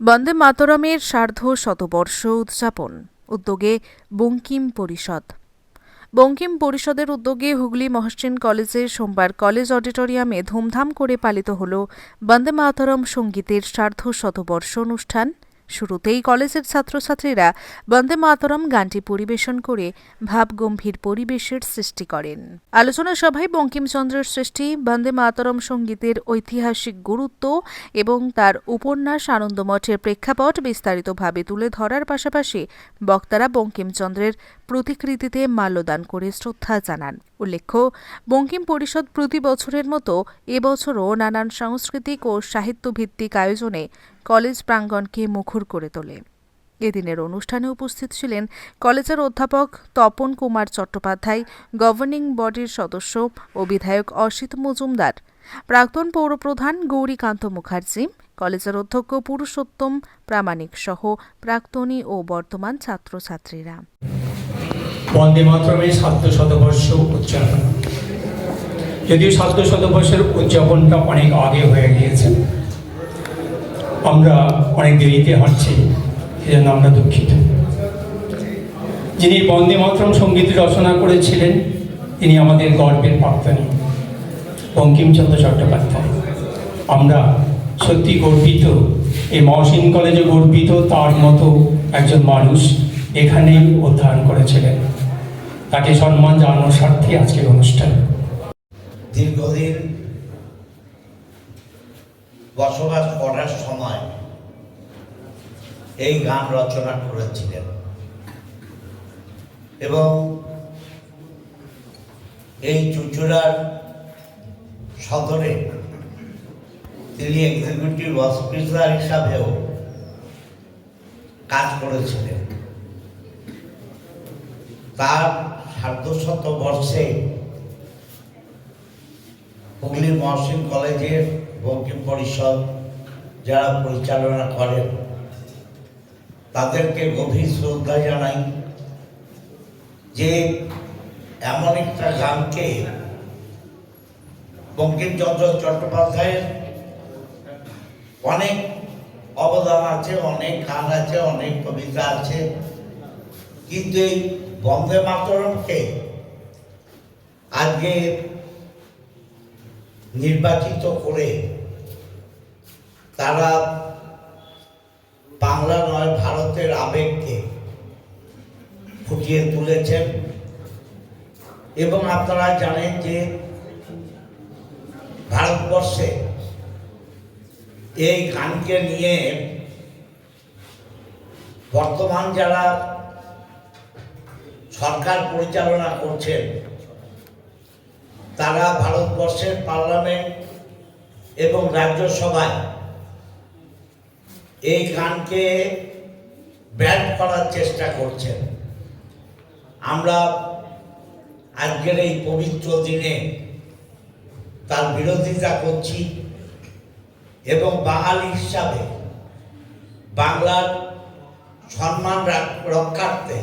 বন্দে মাতরমের সার্ধ শতবর্ষ উদযাপন। উদ্যোগে বঙ্কিম পরিষদ। বঙ্কিম পরিষদের উদ্যোগে হুগলি মহসিন কলেজে সোমবার কলেজ অডিটোরিয়ামে ধুমধাম করে পালিত হল বন্দে মাতরম সঙ্গীতের সার্ধ শতবর্ষ অনুষ্ঠান। শুরুতেই কলেজের ছাত্রছাত্রীরা বন্দে মাতরম গানটি পরিবেশন করে ভাবগম্ভীর পরিবেশের সৃষ্টি করেন। আলোচনা সভায় বঙ্কিমচন্দ্রের সৃষ্টি, বন্দে মাতরম সঙ্গীতের ঐতিহাসিক গুরুত্ব এবং তার উপন্যাস আনন্দমঠের প্রেক্ষাপট বিস্তারিতভাবে তুলে ধরার পাশাপাশি বক্তারা বঙ্কিমচন্দ্রের প্রতিকৃতিতে মাল্যদান করে শ্রদ্ধা জানান। উল্লেখ্য, বঙ্কিম পরিষদ প্রতি বছরের মতো এবছরও নানান সাংস্কৃতিক ও সাহিত্যভিত্তিক আয়োজনে কলেজ প্রাঙ্গণকে মুখর করে তোলে। এদিনের অনুষ্ঠানে উপস্থিত ছিলেন কলেজের অধ্যাপক তপন কুমার চট্টোপাধ্যায় গভর্নিং বডির সদস্য ও বিধায়ক অসিত মজুমদার, প্রাক্তন পৌরপ্রধান গৌরীকান্ত মুখার্জি, কলেজের অধ্যক্ষ পুরুষোত্তম প্রামাণিক সহ প্রাক্তনী ও বর্তমান ছাত্রছাত্রীরা। বন্দে যদিও সাধ্য শতবর্ষের উদযাপনটা অনেক আগে হয়ে গিয়েছে আমরা অনেক দেরিতে হাঁটছি, সেজন্য আমরা দুঃখিত। যিনি বন্দে মাতরম সংগীত রচনা করেছিলেন, তিনি আমাদের গর্বের প্রাক্তনী, বঙ্কিমচন্দ্র চট্টোপাধ্যায়। আমরা সত্যি গর্বিত, এই মহসিন কলেজে গর্বিত, তার মতো একজন মানুষ এখানেই অধ্যয়ন করেছিলেন। তাকে সম্মান জানানোর স্বার্থে আজকের অনুষ্ঠান। দীর্ঘদিন বসবাস করার সময় এই গান রচনা করেছিলেন। এবং এই চুচুড়ার সদরে তিনি এক্সিকিউটিভ অফিসার হিসাবেও কাজ করেছিলেন। তার সার্ধশত বর্ষে হুগলি মহসিন কলেজের বঙ্কিম পরিষদ যারা পরিচালনা করেন, তাদেরকে গভীর শ্রদ্ধা জানাই যে এমন একটা গানকে বঙ্কিমচন্দ্র চট্টোপাধ্যায়ের অনেক অবদান আছে, অনেক গান আছে, অনেক কবিতা আছে। কিন্তু এই বন্দে মাতরমকে আজকে নির্বাচিত করে তারা বাংলা নয়, ভারতের আবেগকে ফুটিয়ে তুলেছেন। এবং আপনারা জানেন যে ভারতবর্ষে এই গানকে নিয়ে বর্তমান যারা সরকার পরিচালনা করছেন তারা ভারতবর্ষের পার্লামেন্ট এবং রাজ্যসভায় এই গানকে ব্যান করার চেষ্টা করছেন। আমরা আজকের এই পবিত্র দিনে তার বিরোধিতা করছি এবং বাঙালি হিসাবে বাংলার সম্মান রক্ষার্থে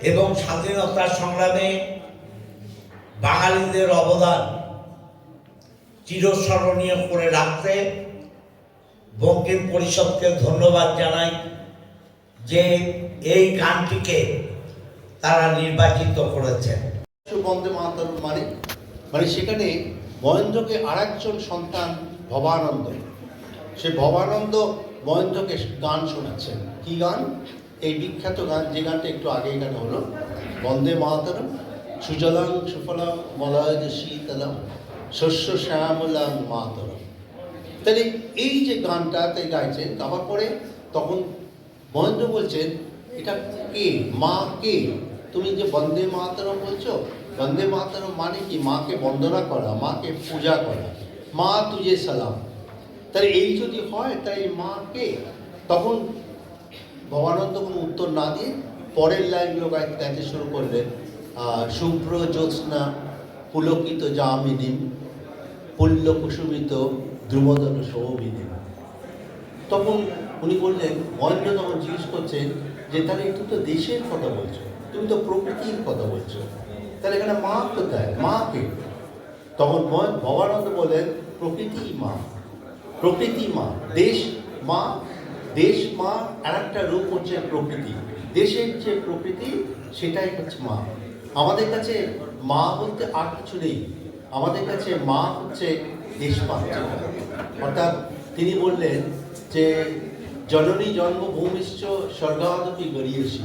এবং স্বাধীনতা সংগ্রামে বাঙালিদের অবদান চিরস্মরণীয় করে রাখতে বঙ্কিম পরিষদকে ধন্যবাদ জানাই যে এই গানটিকে তারা নির্বাচিত করেছেন। বন্দে মাতরম মানে মানে সেখানে মহেন্দ্রকে আর একজন সন্তান ভবানন্দ। সে ভবানন্দ মহেন্দ্রকে গান শোনাচ্ছেন। কি গান? এই বিখ্যাত গান, যে গানটা একটু আগে এখানে হলো, বন্দে মাতরম। সুজলাং সুফলাং মলয় শীতলম শস্য শ্যামলাং মাতরম। তাহলে এই যে গানটাতে গাইছেন তারপর পরে তখন মহেন্দ্র বলছেন, এটা কে? মা কে? তুমি যে বন্দে মাতরম বলছো, বন্দে মাতরম মানে কি? মাকে বন্দনা করা, মাকে পূজা করা, মা তুজে সালাম। তাহলে এই যদি হয়, তাই মা কে? তখন ভবানন্দ কোনো উত্তর না দিয়ে পরের লাইনগুলো গাইতে শুরু করলেন। শুভ্র জ্যোৎস্না পুলকিত জামিনী পুল্ল কুসুমিত দ্রুমদন সৌমিনী তখন উনি বললেন মহেন্দ্র তখন জিজ্ঞেস করছেন যে, তাহলে তুমি তো দেশের কথা বলছো, তুমি তো প্রকৃতির কথা বলছো। তাহলে এখানে মা কোথায়? মা কে? তখন ভবানন্দ বলেন প্রকৃতি মা প্রকৃতি মা, দেশ মা দেশ মা, আর একটা রূপ হচ্ছে প্রকৃতি। দেশের যে প্রকৃতি, সেটাই হচ্ছে মা। আমাদের কাছে মা বলতে আর কিছু নেই। আমাদের কাছে মা হচ্ছে দেশপাত্র অর্থাৎ তিনি বললেন যে, জননী জন্মভূমিশ্চ স্বর্গাদপি গড়িয়েছি।